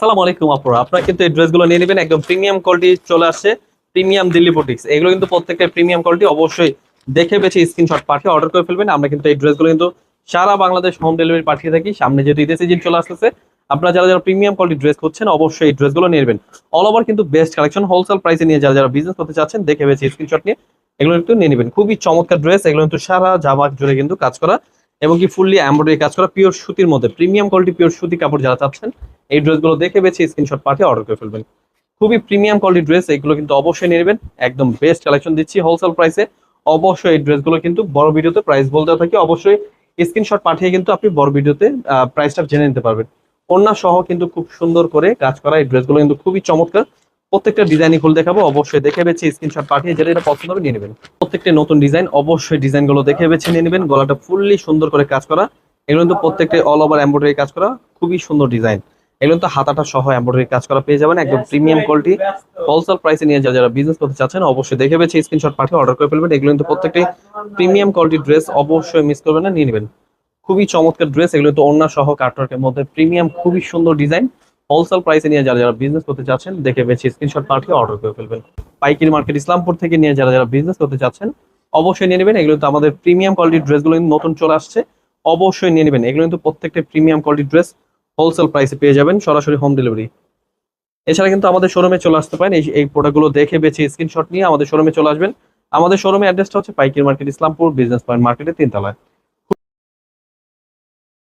সালাম আলাইকুম, আপুরা। আপনারা কিন্তু এই ড্রেসগুলো নিয়ে নেবেন, একদম প্রিমিয়াম কোয়ালিটি চলে আসছে, প্রিমিয়াম দিল্লি বুটিক্স এগুলো কিন্তু প্রত্যেকটা প্রিমিয়াম কোয়ালিটি, অবশ্যই দেখে বেছে স্ক্রিনশট পাঠিয়ে অর্ডার করে ফেলবেন। আমরা কিন্তু এই ড্রেসগুলো কিন্তু সারা বাংলাদেশ হোম ডেলিভারি পাঠিয়ে থাকি। সামনে যেহেতু ঈদের সিজন চলে আসতেছে, আপনারা যারা যারা প্রিমিয়াম কোয়ালিটি ড্রেস করছেন অবশ্যই এই ড্রেসগুলো নিয়ে নেবেন। অল ওভার কিন্তু বেস্ট কালেকশন হোলসেল প্রাইসে নিয়ে যারা যারা বিজনেস করতে চাচ্ছেন, দেখে বেছে স্ক্রিনশট নিয়ে এগুলো একটু নিয়ে নেবেন। খুবই চমৎকার ড্রেস এগুলো কিন্তু সারা জামা জুড়ে কিন্তু কাজ করা। এবং কি ফুললি এমব্রয়ডারি কাজ করা পিওর সুতির মধ্যে প্রিমিয়াম কোয়ালিটি পিওর সুতি কাপড় যারা চাচ্ছেন, এই ড্রেসগুলো দেখে বেছে স্ক্রিনশট পাঠিয়ে অর্ডার করে ফেলবেন। খুবই প্রিমিয়াম কোয়ালিটি ড্রেস এগুলো কিন্তু অবশ্যই নেবেন, একদম বেস্ট কালেকশন দিচ্ছি হোলসেল প্রাইসে অবশ্যই এই ড্রেসগুলো কিন্তু বড় ভিডিওতে প্রাইস বলতে থাকি, অবশ্যই স্ক্রিনশট পাঠিয়ে কিন্তু আপনি বড় ভিডিওতে প্রাইসটা জেনে নিতে পারবেন। ওড়না সহ কিন্তু খুব সুন্দর করে কাজ করা এই ড্রেসগুলো কিন্তু খুবই চমৎকার। প্রত্যেকটা ডিজাইনই খুলে দেখাবো, অবশ্যই দেখে বেছে স্ক্রিনশট পাঠিয়ে যেটা এটা পছন্দ হবে নিয়ে নেবেন। প্রত্যেকটা নতুন ডিজাইন অবশ্যই ডিজাইনগুলো দেখে বেছে নিয়ে নেবেন, গলাটা ফুললি সুন্দর করে কাজ করা। এগুলো কিন্তু প্রত্যেকটা অল ওভার এমব্রয়ডারি কাজ করা, খুবই সুন্দর ডিজাইন। এগুলো তো হাতাটা সহ এমব্রয়ডারি কাজ করা পেয়ে যাবেন, একদম প্রিমিয়াম কোয়ালিটি হোলসেল প্রাইসে নিয়ে যারা যারা বিজনেস করতে চাচ্ছেন, অবশ্যই দেখে বেছে স্ক্রিনশট পাঠিয়ে অর্ডার করে ফেলবেন। এগুলো কিন্তু প্রত্যেকটাই প্রিমিয়াম কোয়ালিটি ড্রেস অবশ্যই মিস করবেন না, নিয়ে নেবেন। খুবই চমৎকার ড্রেস এগুলো তো অন্য সহ কাটওয়ার্কের মধ্যে প্রিমিয়াম খুবই সুন্দর ডিজাইন হোলসেল প্রাইসে নিয়ে যারা যারা বিজনেস করতে চাচ্ছেন, দেখে বেছে স্ক্রিনশট পাঠিয়ে অর্ডার করে ফেলবেন। পাইকারি মার্কেট ইসলামপুর থেকে নিয়ে যারা যারা বিজনেস করতে চাচ্ছেন, অবশ্যই নিয়ে নেবেন। এগুলো তো আমাদের প্রিমিয়াম কোয়ালিটির ড্রেসগুলো কিন্তু নতুন চলে আসছে। অবশ্যই নিয়ে নেবেন। এগুলো কিন্তু প্রত্যেকটা প্রিমিয়াম কোয়ালিটির ড্রেস হোলসেল প্রাইসে পেয়ে যাবেন, সরাসরি হোম ডেলিভারি এছাড়া কিন্তু আমাদের শোরুমে চলে আসতে পারেন। এই এই প্রোডাক্টগুলো দেখে বেছে স্ক্রিনশট নিয়ে আমাদের শোরুমে চলে আসবেন। আমাদের শোরুমে অ্যাড্রেসটা হচ্ছে পাইকারি মার্কেট ইসলামপুর বিজনেস পয়েন্ট মার্কেটের তিনতলায়।